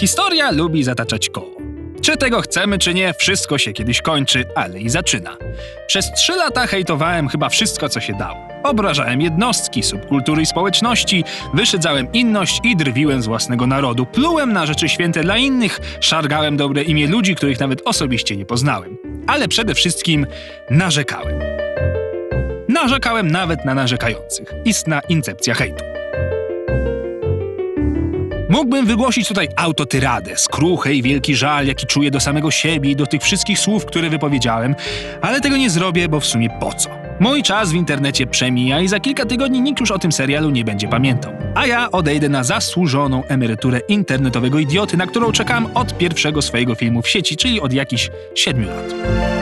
Historia lubi zataczać koło. Czy tego chcemy, czy nie, wszystko się kiedyś kończy, ale i zaczyna. Przez trzy lata hejtowałem chyba wszystko, co się dało. Obrażałem jednostki, subkultury i społeczności, wyszydzałem inność i drwiłem z własnego narodu. Plułem na rzeczy święte dla innych, szargałem dobre imię ludzi, których nawet osobiście nie poznałem. Ale przede wszystkim narzekałem. Narzekałem nawet na narzekających. Istna incepcja hejtu. Mógłbym wygłosić tutaj autotyradę, skruchę i wielki żal, jaki czuję do samego siebie i do tych wszystkich słów, które wypowiedziałem, ale tego nie zrobię, bo w sumie po co? Mój czas w internecie przemija i za kilka tygodni nikt już o tym serialu nie będzie pamiętał. A ja odejdę na zasłużoną emeryturę internetowego idioty, na którą czekałem od pierwszego swojego filmu w sieci, czyli od jakichś siedmiu lat.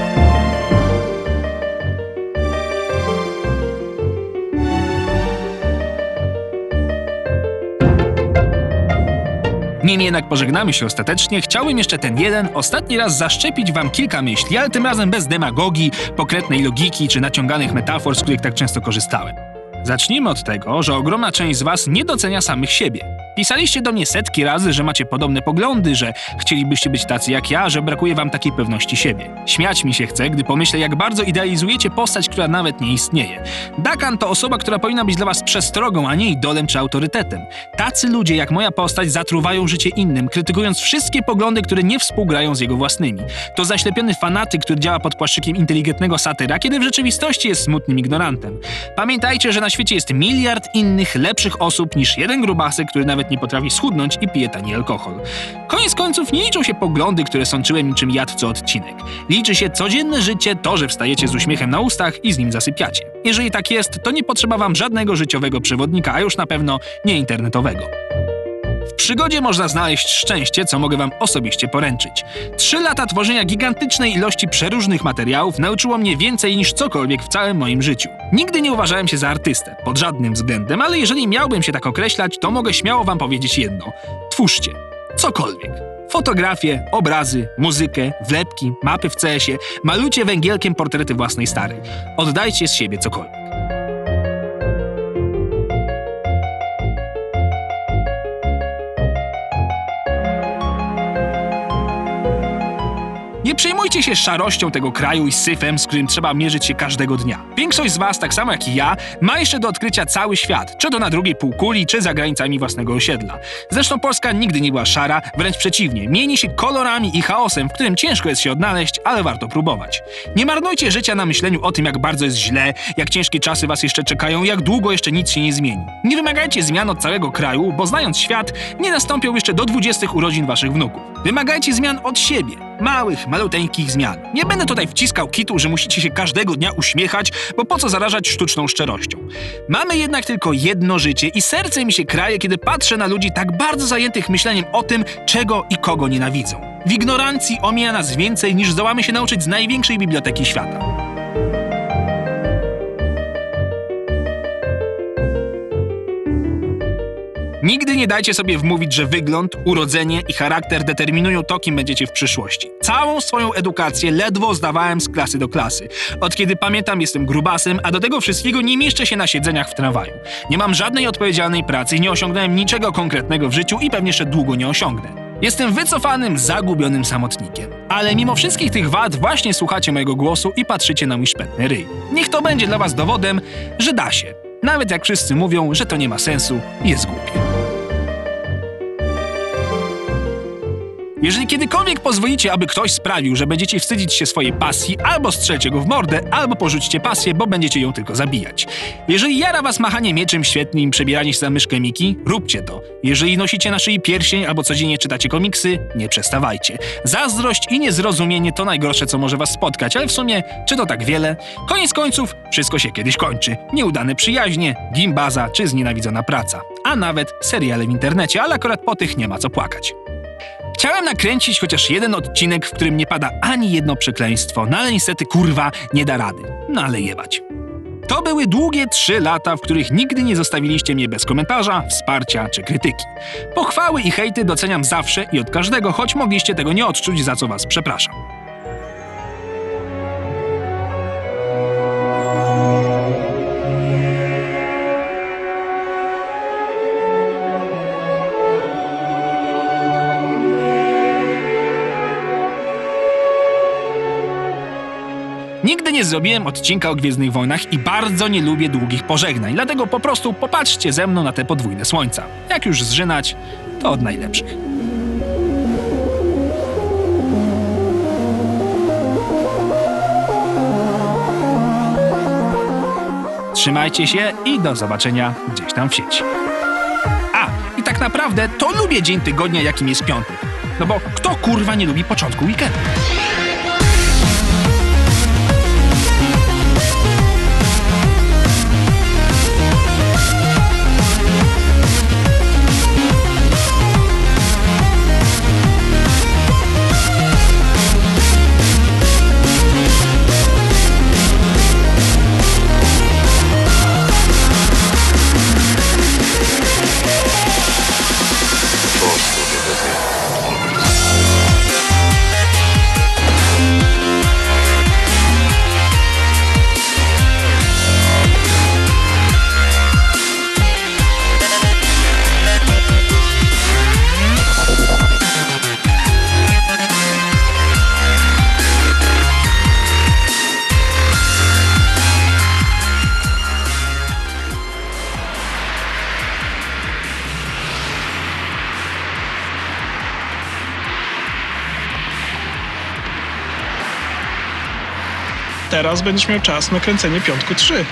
Nim jednak pożegnamy się ostatecznie, chciałbym jeszcze ten jeden ostatni raz zaszczepić wam kilka myśli, ale tym razem bez demagogii, pokrętnej logiki czy naciąganych metafor, z których tak często korzystałem. Zacznijmy od tego, że ogromna część z was nie docenia samych siebie. Pisaliście do mnie setki razy, że macie podobne poglądy, że chcielibyście być tacy jak ja, że brakuje wam takiej pewności siebie. Śmiać mi się chce, gdy pomyślę, jak bardzo idealizujecie postać, która nawet nie istnieje. Dakan to osoba, która powinna być dla was przestrogą, a nie idolem czy autorytetem. Tacy ludzie jak moja postać zatruwają życie innym, krytykując wszystkie poglądy, które nie współgrają z jego własnymi. To zaślepiony fanatyk, który działa pod płaszczykiem inteligentnego satyra, kiedy w rzeczywistości jest smutnym ignorantem. Pamiętajcie, że na świecie jest miliard innych, lepszych osób niż jeden grubasek, który nawet nie potrafi schudnąć i pije tani alkohol. Koniec końców nie liczą się poglądy, które sączyłem niczym jad co odcinek. Liczy się codzienne życie, to, że wstajecie z uśmiechem na ustach i z nim zasypiacie. Jeżeli tak jest, to nie potrzeba wam żadnego życiowego przewodnika, a już na pewno nie internetowego. Przygodzie można znaleźć szczęście, co mogę wam osobiście poręczyć. Trzy lata tworzenia gigantycznej ilości przeróżnych materiałów nauczyło mnie więcej niż cokolwiek w całym moim życiu. Nigdy nie uważałem się za artystę, pod żadnym względem, ale jeżeli miałbym się tak określać, to mogę śmiało wam powiedzieć jedno. Twórzcie. Cokolwiek. Fotografie, obrazy, muzykę, wlepki, mapy w CS-ie, malujcie węgielkiem portrety własnej starej. Oddajcie z siebie cokolwiek. Przejmujcie się szarością tego kraju i syfem, z którym trzeba mierzyć się każdego dnia. Większość z was, tak samo jak i ja, ma jeszcze do odkrycia cały świat, czy to na drugiej półkuli, czy za granicami własnego osiedla. Zresztą Polska nigdy nie była szara, wręcz przeciwnie, mieni się kolorami i chaosem, w którym ciężko jest się odnaleźć, ale warto próbować. Nie marnujcie życia na myśleniu o tym, jak bardzo jest źle, jak ciężkie czasy was jeszcze czekają, jak długo jeszcze nic się nie zmieni. Nie wymagajcie zmian od całego kraju, bo znając świat, nie nastąpią jeszcze do 20 urodzin waszych wnuków. Wymagajcie zmian od siebie. Małych, maluteńkich zmian. Nie będę tutaj wciskał kitu, że musicie się każdego dnia uśmiechać, bo po co zarażać sztuczną szczerością. Mamy jednak tylko jedno życie i serce mi się kraje, kiedy patrzę na ludzi tak bardzo zajętych myśleniem o tym, czego i kogo nienawidzą. W ignorancji omija nas więcej niż zdołamy się nauczyć z największej biblioteki świata. Nigdy nie dajcie sobie wmówić, że wygląd, urodzenie i charakter determinują to, kim będziecie w przyszłości. Całą swoją edukację ledwo zdawałem z klasy do klasy. Od kiedy pamiętam, jestem grubasem, a do tego wszystkiego nie mieszczę się na siedzeniach w tramwaju. Nie mam żadnej odpowiedzialnej pracy nie osiągnąłem niczego konkretnego w życiu i pewnie jeszcze długo nie osiągnę. Jestem wycofanym, zagubionym samotnikiem. Ale mimo wszystkich tych wad właśnie słuchacie mojego głosu i patrzycie na mój szpetny ryj. Niech to będzie dla was dowodem, że da się. Nawet jak wszyscy mówią, że to nie ma sensu i jest głupie. Jeżeli kiedykolwiek pozwolicie, aby ktoś sprawił, że będziecie wstydzić się swojej pasji, albo strzelcie go w mordę, albo porzućcie pasję, bo będziecie ją tylko zabijać. Jeżeli jara was machanie mieczem świetnym przebieranie się za myszkę Miki, róbcie to. Jeżeli nosicie na szyi pierścień albo codziennie czytacie komiksy, nie przestawajcie. Zazdrość i niezrozumienie to najgorsze, co może was spotkać, ale w sumie, czy to tak wiele? Koniec końców, wszystko się kiedyś kończy. Nieudane przyjaźnie, gimbaza czy znienawidzona praca. A nawet seriale w internecie, ale akurat po tych nie ma co płakać. Chciałem nakręcić chociaż jeden odcinek, w którym nie pada ani jedno przekleństwo, no ale niestety kurwa nie da rady. No ale jebać. To były długie trzy lata, w których nigdy nie zostawiliście mnie bez komentarza, wsparcia czy krytyki. Pochwały i hejty doceniam zawsze i od każdego, choć mogliście tego nie odczuć, za co was przepraszam. Nigdy nie zrobiłem odcinka o Gwiezdnych Wojnach i bardzo nie lubię długich pożegnań, dlatego po prostu popatrzcie ze mną na te podwójne słońca. Jak już zżynać, to od najlepszych. Trzymajcie się i do zobaczenia gdzieś tam w sieci. A, i tak naprawdę to lubię dzień tygodnia, jakim jest piątek. No bo kto kurwa nie lubi początku weekendu? Teraz będziesz miał czas na kręcenie piątku 3.